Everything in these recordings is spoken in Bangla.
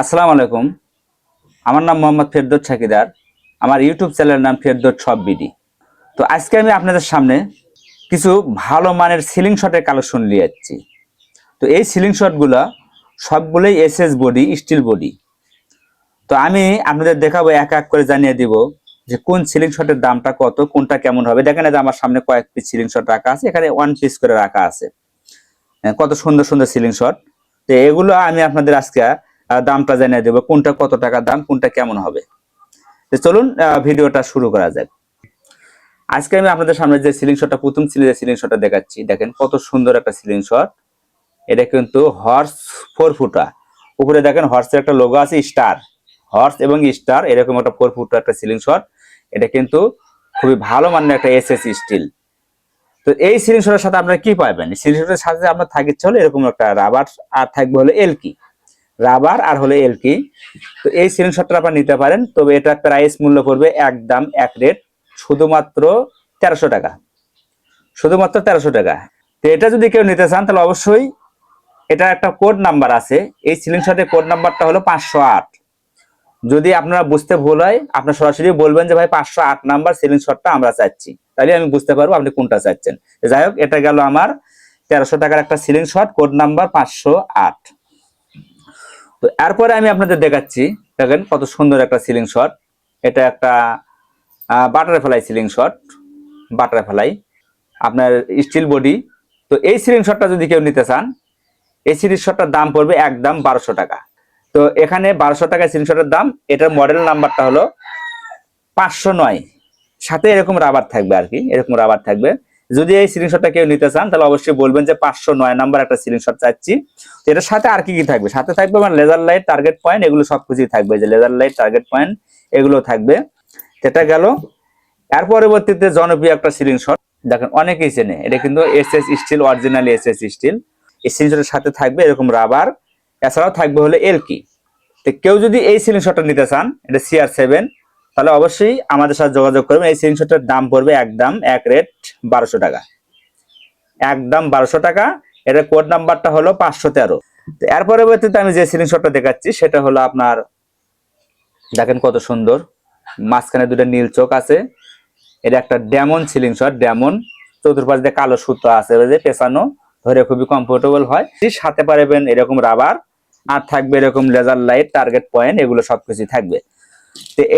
আসসালামু আলাইকুম। আমার নাম মোহাম্মদ ফেরদৌস ছাকিদার আমার ইউটিউব চ্যানেলের নাম ফেরদৌস সব বিডি। তো আজকে আমি আপনাদের সামনে কিছু ভালো মানের সিলিং শটের কালেকশন নিয়ে যাচ্ছি। তো এই সিলিং শটগুলো সবগুলোই এসএস বডি স্টিল বডি। তো আমি আপনাদের দেখাবো এক এক করে জানিয়ে দিব যে কোন সিলিং শটের দামটা কত কোনটা কেমন হবে। দেখেন যে আমার সামনে কয়েক পিস সিলিং শট রাখা আছে এখানে ওয়ান পিস করে রাখা আছে। হ্যাঁ, কত সুন্দর সুন্দর সিলিং শট। তো এগুলো আমি আপনাদের আজকে দামটা জানিয়ে দেবো। কোনটা কত টাকা দাম, কোনটা কেমন হবে? তো চলুন ভিডিওটা শুরু করা যাক। আজকে আমি আপনাদের সামনে যে সিলিং শটটা প্রথম সিলিং সিলিং শটটা দেখাচ্ছি, দেখেন কত সুন্দর একটা সিলিং শট এটা কিন্তু হর্স ফোর ফুটা উপরে দেখেন হর্সের একটা লোগো আছে স্টার হর্স এবং স্টার এরকম একটা ফোর ফুটা একটা সিলিং শট এটা কিন্তু খুবই ভালো মানের একটা এসএস স্টিল তো এই সিলিং শটের সাথে আপনারা কি পাবেন? সিলিং শটের সাথে আপনার থাকিচ্ছে হলো এরকম একটা রাবার আর থাকবে হলো এলকি রাবার আর হলো এলকি তো এই সিলিং শটটা আপনারা নিতে পারেন, তবে এটা প্রাইস মূল্য পড়বে একদম এক রেট শুধুমাত্র তেরোশো টাকা। শুধুমাত্র তেরোশো টাকা। তো এটা যদি কেউ নিতে চান, তাহলে অবশ্যই এটা একটা কোড নাম্বার আছে। এই সিলিং শটের কোড নাম্বারটা হলো পাঁচশো আট। যদি আপনারা বুঝতে ভুল হয়, আপনার সরাসরি বলবেন যে, ভাই, পাঁচশো আট নাম্বার সিলিং শটটা আমরা চাচ্ছি। তাহলে আমি বুঝতে পারব আপনি কোনটা চাচ্ছেন। যাই হোক, এটা গেল আমার তেরোশো টাকার একটা সিলিং শট কোড নাম্বার পাঁচশো আট। তো এরপরে আমি আপনাদের দেখাচ্ছি, দেখেন কত সুন্দর একটা সিলিং শট এটা একটা বাটারফ্লাই সিলিং শট বাটারফ্লাই আপনার স্টিল বডি তো এই সিলিং শটটা যদি কেউ নিতে চান, এই সিলিং শটটার দাম পড়বে একদম বারোশো টাকা। তো এখানে বারোশো টাকা সিলিং শটের দাম, এটার মডেল নাম্বারটা হলো পাঁচশো নয়। সাথে এরকম রাবার থাকবে আর কি, এরকম রাবার থাকবে। যদি এই সিলিং শটটা কেউ নিতে চান, তাহলে অবশ্যই বলবেন যে পাঁচশো নয় নাম্বার একটা সিলিং শট চাচ্ছি। তো এটার সাথে আর কি কি থাকবে? সাথে থাকবে আমার লেজার লাইট টার্গেট পয়েন্ট এগুলো সবকিছুই থাকবে। যে লেজার লাইট টার্গেট পয়েন্ট এগুলো থাকবে। সেটা গেল। এর পরবর্তীতে জনপ্রিয় একটা সিলিং শট দেখেন, অনেকেই চেনে। এটা কিন্তু S S steel original S S steel এই সিলিং শটের সাথে থাকবে এরকম রাবার এছাড়াও থাকবে হলো এলকি তো কেউ যদি এই সিলিং শটটা নিতে চান, এটা সিআর সেভেন তাহলে অবশ্যই আমাদের সাথে যোগাযোগ করবেন। এই সিলিং শটের দাম পড়বে একদম এক রেট বারোশো টাকা। একদম বারোশো টাকা। এটার কোড নাম্বারটা হলো পাঁচশো তেরো। এর পরবর্তীতে আমি যে সিলিং শটটা দেখাচ্ছি, সেটা হলো আপনার, দেখেন কত সুন্দর। মাঝখানে দুটো নীল চোখ আছে। এটা একটা ডেমন সিলিং শট ডেমন চতুর্পাশ দিয়ে কালো সুতো আছে যে পেছানো ধরে খুবই কমফোর্টেবল হয়। সাথে পারবেন এরকম রাবার আর থাকবে এরকম লেজার লাইট টার্গেট পয়েন্ট এগুলো সবকিছু থাকবে।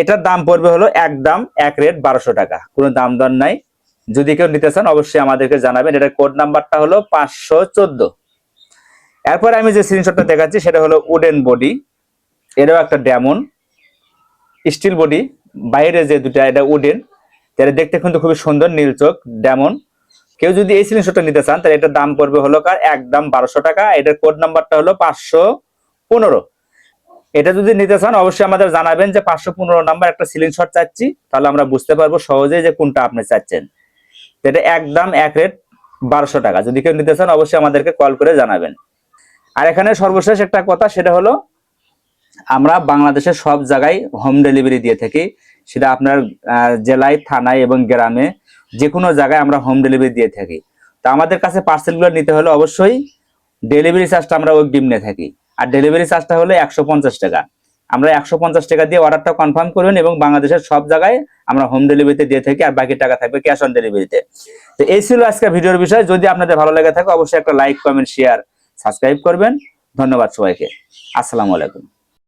এটার দাম পড়বে হলো একদম এক রেট বারোশো টাকা। কোনো দাম দর নাই। যদি কেউ নিতে চান, অবশ্যই আমাদেরকে জানাবেন। এটার কোড নাম্বারটা হলো পাঁচশো চোদ্দ। এরপরে আমি যে স্ক্রিনশটটা দেখাচ্ছি, সেটা হলো উডেন বডি এটাও একটা ডেমন স্টিল বডি বাইরে যে দুটা এটা উডেন এটা দেখতে কিন্তু খুবই সুন্দর, নীল চোখ ডেমন কেউ যদি এই স্ক্রিনশটটা নিতে চান, তাহলে এটার দাম পড়বে হলো কার? একদম বারোশো টাকা। এটার কোড নাম্বারটা হলো পাঁচশো পনেরো। এটা যদি নিতে চান, অবশ্যই আমাদের জানাবেন যে পাঁচশো পনেরো নাম্বার একটা সিলিং শট চাচ্ছি। তাহলে আমরা বুঝতে পারব সহজেই যে কোনটা আপনি চাচ্ছেন। এটা একদম এক রেট বারোশো টাকা। যদি কেউ নিতে চান, অবশ্যই আমাদেরকে কল করে জানাবেন। আর এখানে সর্বশেষ একটা কথা, সেটা হলো, আমরা বাংলাদেশের সব জায়গায় হোম ডেলিভারি দিয়ে থাকি। সেটা আপনার জেলায়, থানায় এবং গ্রামে যে কোনো জায়গায় আমরা হোম ডেলিভারি দিয়ে থাকি। তো আমাদের কাছে পার্সেলগুলো নিতে হলে অবশ্যই ডেলিভারি চার্জটা আমরা অগ্রিম নিয়ে থাকি। আর ডেলিভারি চার্জটা হলো একশো পঞ্চাশ টাকা। আমরা একশো পঞ্চাশ টাকা দিয়ে অর্ডারটা কনফার্ম করবেন এবং বাংলাদেশের সব জায়গায় আমরা হোম ডেলিভারিতে দিয়ে থাকি আর বাকি টাকা থাকবে ক্যাশ অন ডেলিভারিতে তো। এই ছিল আজকে ভিডিওর বিষয়। যদি আপনাদের ভালো লেগে থাকে, অবশ্যই একটা লাইক কমেন্ট শেয়ার সাবস্ক্রাইব করবেন। ধন্যবাদ সবাইকে। আসসালামু আলাইকুম।